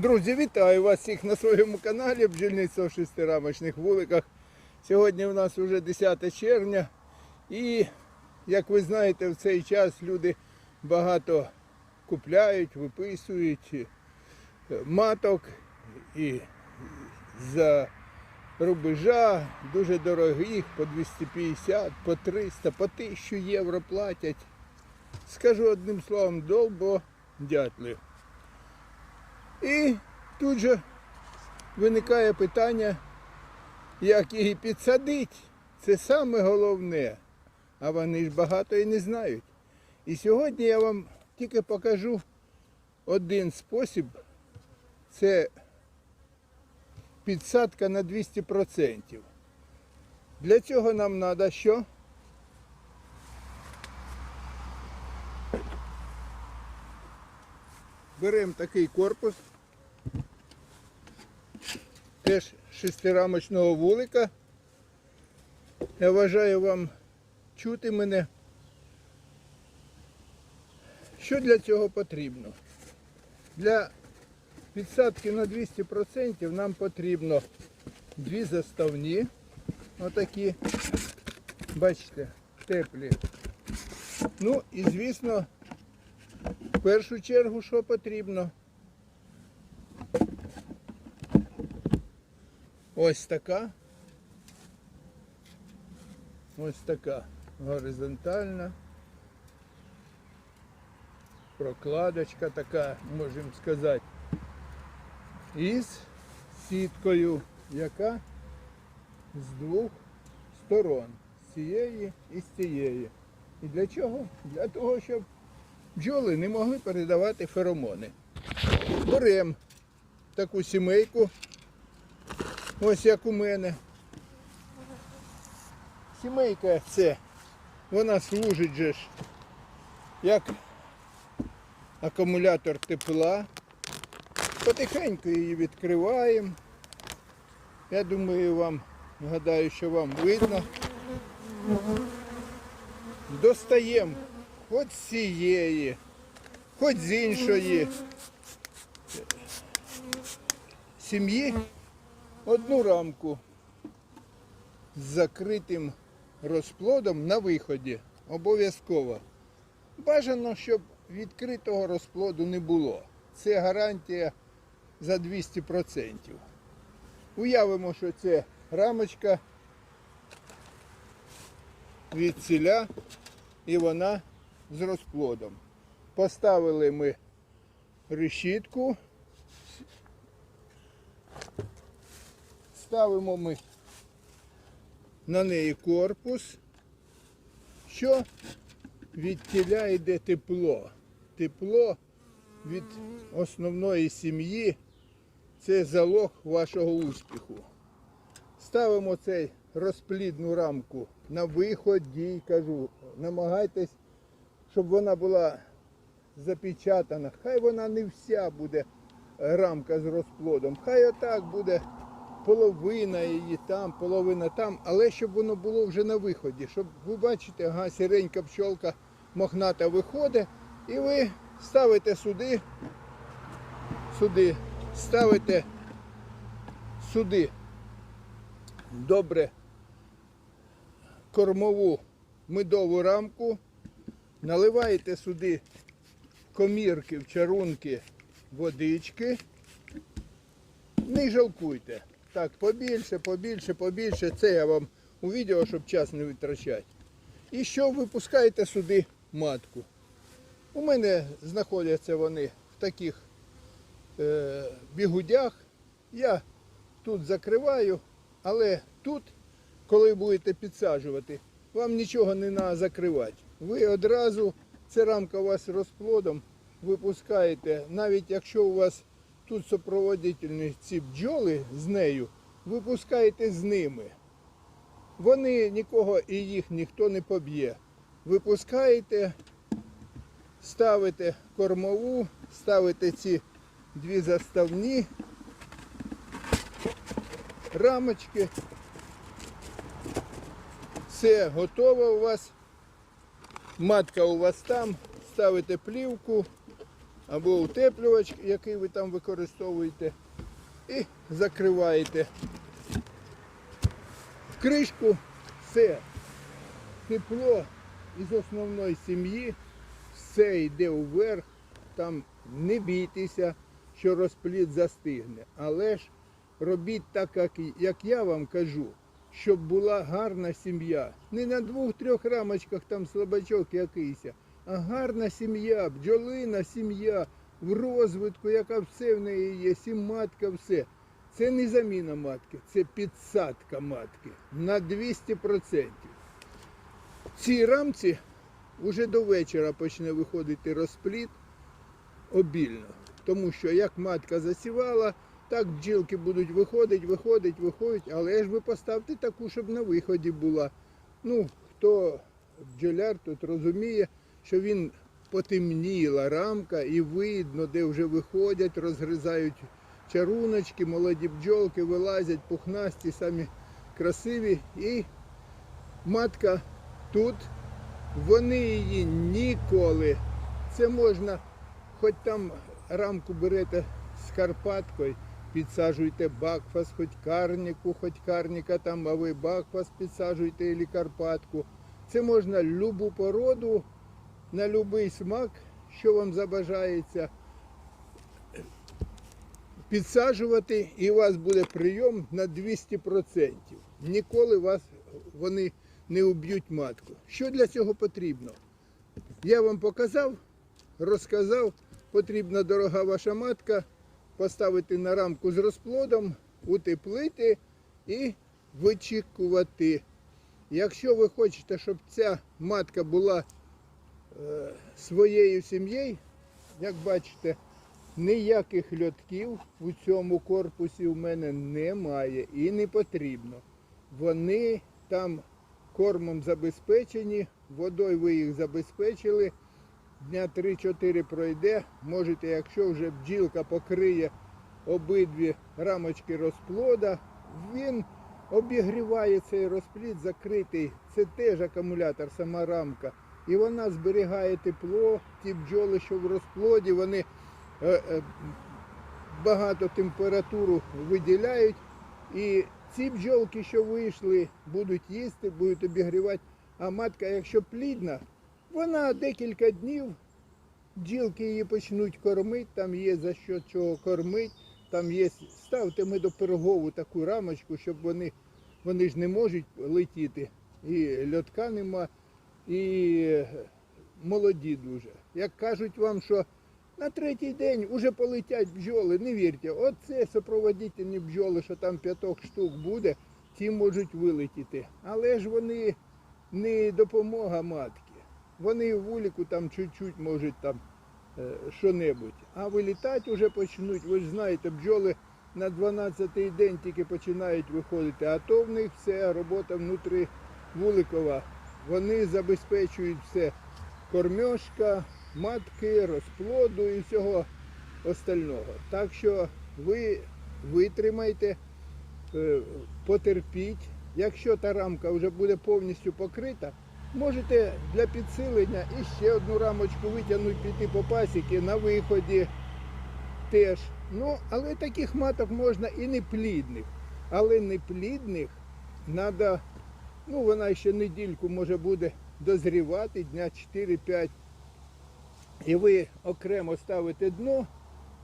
Друзі, вітаю вас всіх на своєму каналі Бджільництво в шестирамочних вуликах. Сьогодні у нас вже 10 червня і, як ви знаєте, в цей час люди багато купляють, виписують е, маток і за рубежа дуже дорогих, по 250, по 300, по 1000 євро платять. Скажу одним словом, долбо дятли. І тут же виникає питання, як її підсадити. Це саме головне. А вони ж багато і не знають. І сьогодні я вам тільки покажу один спосіб. Це підсадка на 200%. Для цього нам треба що? Беремо такий корпус, теж шестирамочного вулика. Я вважаю вам чути мене. Що для цього потрібно? Для підсадки на 200% нам потрібно дві заставні, отакі, бачите, теплі. Ну і звісно, в першу чергу, що потрібно? Ось така. Ось така горизонтальна. Прокладочка така, можемо сказати. Із сіткою, яка з двох сторон. З цієї і з цієї. І для чого? Для того, щоб бджоли не могли передавати феромони. Беремо таку сімейку, ось як у мене. Сімейка це, вона служить же ж як акумулятор тепла. Потихеньку її відкриваємо. Я думаю, вам гадаю, що вам видно. Достаємо хоч з цієї, хоч з іншої сім'ї одну рамку з закритим розплодом на виході. Обов'язково. Бажано, щоб відкритого розплоду не було. Це гарантія за 200%. Уявимо, що це рамочка від ціля і вона з розплодом. Поставили ми решітку, ставимо ми на неї корпус, що від тіля йде тепло. Тепло від основної сім'ї це залог вашого успіху. Ставимо цей розплідну рамку на виході, кажу, намагайтесь, щоб вона була запечатана. Хай вона не вся буде рамка з розплодом. Хай отак буде половина її там, половина там, але щоб воно було вже на виході. Щоб ви бачите, ага, сіренька пчолка мохната виходить, і ви ставите сюди, сюди, ставите сюди добре кормову медову рамку, наливаєте сюди комірки в чарунки водички. Не жалкуйте. Так, побільше, побільше, побільше. Це я вам у відео, щоб час не витрачати. І що випускаєте сюди матку. У мене знаходяться вони в таких е, бігудях. Я тут закриваю, але тут, коли будете підсаджувати, вам нічого не треба закривати. Ви одразу, це рамка у вас розплодом, випускаєте, навіть якщо у вас тут супроводительні ці бджоли з нею, випускаєте з ними. Вони нікого і їх ніхто не поб'є. Випускаєте, ставите кормову, ставите ці дві заставні рамочки. Все готово у вас. Матка у вас там, ставите плівку, або утеплювач, який ви там використовуєте, і закриваєте кришку, все. Тепло із основної сім'ї, все йде вверх, там не бійтеся, що розплід застигне. Але ж робіть так, як я вам кажу, щоб була гарна сім'я. Не на двох-трьох рамочках там слабачок якийсь, а гарна сім'я, бджолина сім'я в розвитку, яка все в неї є, сіматка, все. Це не заміна матки, це підсадка матки на 200%. В цій рамці вже до вечора почне виходити розплід обільно. Тому що як матка засівала, так бджілки будуть виходити, виходить, виходить, але ж ви поставте таку, щоб на виході була. Ну, хто бджоляр, тут розуміє, що він потемніла рамка і видно, де вже виходять, розгризають чаруночки, молоді бджолки вилазять, пухнасті, самі красиві. І матка тут, вони її ніколи. Це можна, хоч там рамку берете з Карпаткою, підсаджуйте бакфас, хоч карніку, хоч карніка там, а ви бакфас підсаджуйте і Карпатку. Це можна любу породу, на будь-який смак, що вам забажається, підсаджувати, і у вас буде прийом на 200%. Ніколи вас вони не уб'ють матку. Що для цього потрібно? Я вам показав, розказав, потрібна дорога ваша матка, поставити на рамку з розплодом, утеплити і вичікувати. Якщо ви хочете, щоб ця матка була е, своєю сім'єю, як бачите, ніяких льотків у цьому корпусі в мене немає і не потрібно. Вони там кормом забезпечені, водою ви їх забезпечили. Дня 3-4 пройде. Можете, якщо вже бджілка покриє обидві рамочки розплода, він обігріває цей розплід закритий. Це теж акумулятор, сама рамка. І вона зберігає тепло, ті бджоли, що в розплоді, вони е, е, багато температуру виділяють. І ці бджолки, що вийшли, будуть їсти, будуть обігрівати. А матка, якщо плідна, вона декілька днів, бджілки її почнуть кормити, там є за що чого кормити, там є, ставте ми до пирогову таку рамочку, щоб вони, вони ж не можуть летіти. І льотка нема, і молоді дуже. Як кажуть вам, що на третій день вже полетять бджоли, не вірте, оце супроводительні бджоли, що там п'яток штук буде, ті можуть вилетіти. Але ж вони не допомога матки. Вони в вулику там чуть-чуть можуть там е, що-небудь. А вилітати вже почнуть. Ви ж знаєте, бджоли на 12-й день тільки починають виходити, а то в них все робота внутрі вуликова. Вони забезпечують все кормьошка, матки, розплоду і всього остального. Так що ви витримайте, е, потерпіть. Якщо та рамка вже буде повністю покрита, можете для підсилення і ще одну рамочку витягнути, піти по пасіки на виході теж. Ну, але таких маток можна і неплідних. Але неплідних треба, ну вона ще недільку може буде дозрівати, дня 4-5. І ви окремо ставите дно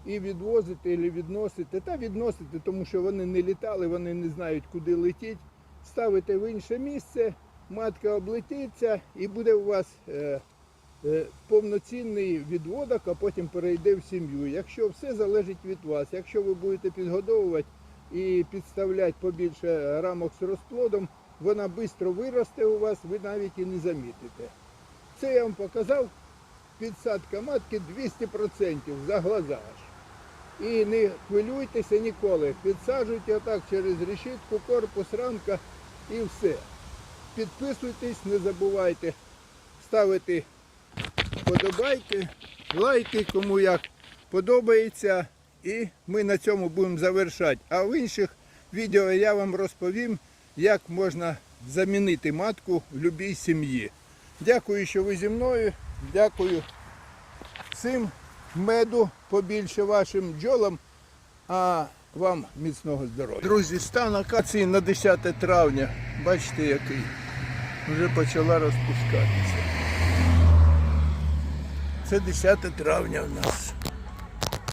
і відвозите або відносите, та відносите, тому що вони не літали, вони не знають, куди летіть. Ставите в інше місце, матка облетиться і буде у вас е, е, повноцінний відводок, а потім перейде в сім'ю. Якщо все залежить від вас, якщо ви будете підгодовувати і підставляти побільше рамок з розплодом, вона швидко виросте у вас, ви навіть і не замітите. Це я вам показав. Підсадка матки 200% за глаза. І не хвилюйтеся ніколи. Підсаджуйте отак через решітку, корпус, рамка і все. Підписуйтесь, не забувайте ставити подобайки, лайки, кому як подобається. І ми на цьому будемо завершати. А в інших відео я вам розповім, як можна замінити матку в будь-якій сім'ї. Дякую, що ви зі мною. Дякую всім, меду побільше вашим бджолам, а вам міцного здоров'я. Друзі, стан акації на 10 травня. Бачите, який. Вже почала розпускатися. Це 10 травня в нас.